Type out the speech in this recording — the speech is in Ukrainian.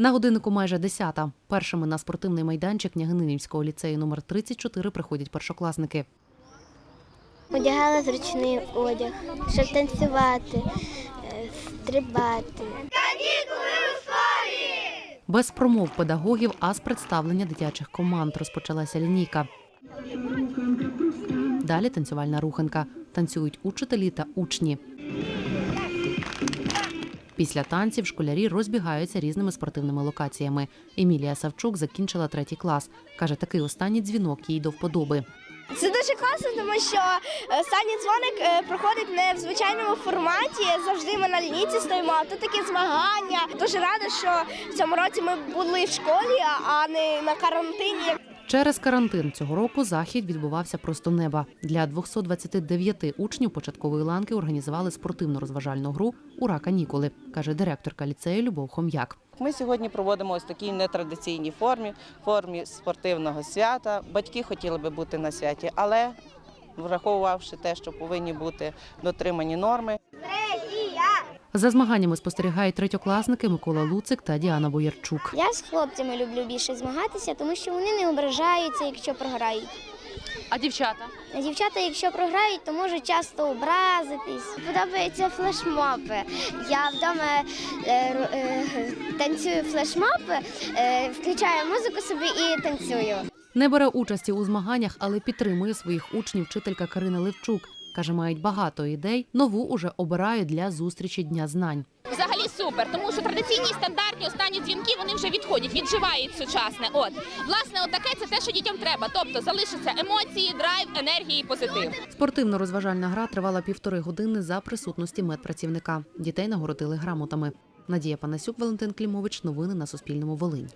На годиннику майже десята. Першими на спортивний майданчик Княгининівського ліцею номер 34 приходять першокласники. Одягала зручний одяг, щоб танцювати, е, стрибати. Без промов педагогів, а з представлення дитячих команд розпочалася лінійка. Далі танцювальна руханка. Танцюють учителі та учні. Після танців школярі розбігаються різними спортивними локаціями. Емілія Савчук закінчила третій клас. Каже, такий останній дзвінок їй до вподоби. Це дуже класно, тому що останній дзвоник е, проходить не в звичайному форматі. Завжди ми на лінійці стоїмо. А тут такі змагання. Дуже рада, що в цьому році ми були в школі, а не на карантині. Через карантин цього року захід відбувався просто неба. Для 229 учнів початкової ланки організували спортивно-розважальну гру Ура канікули, каже директорка ліцею Любов Хом'як. Ми сьогодні проводимо ось такій нетрадиційній формі, формі спортивного свята. Батьки хотіли би бути на святі, але враховувавши те, що повинні бути дотримані норми, За змаганнями спостерігають третьокласники Микола Луцик та Діана Боярчук. Я з хлопцями люблю більше змагатися, тому що вони не ображаються, якщо програють. А дівчата? А дівчата, якщо програють, то можуть часто образитись. Подобаються флешмоби. Я вдома е, р- е, танцюю флешмоби, е, включаю музику собі і танцюю. Не бере участі у змаганнях, але підтримує своїх учнів вчителька Карина Левчук. Каже, мають багато ідей. Нову уже обирають для зустрічі Дня знань. Взагалі супер, тому що традиційні стандартні останні дзвінки вони вже відходять, відживають сучасне. От власне, отаке це те, що дітям треба. Тобто залишаться емоції, драйв, енергії, і позитив. Спортивно-розважальна гра тривала півтори години за присутності медпрацівника. Дітей нагородили грамотами. Надія Панасюк, Валентин Клімович. Новини на Суспільному. Волинь.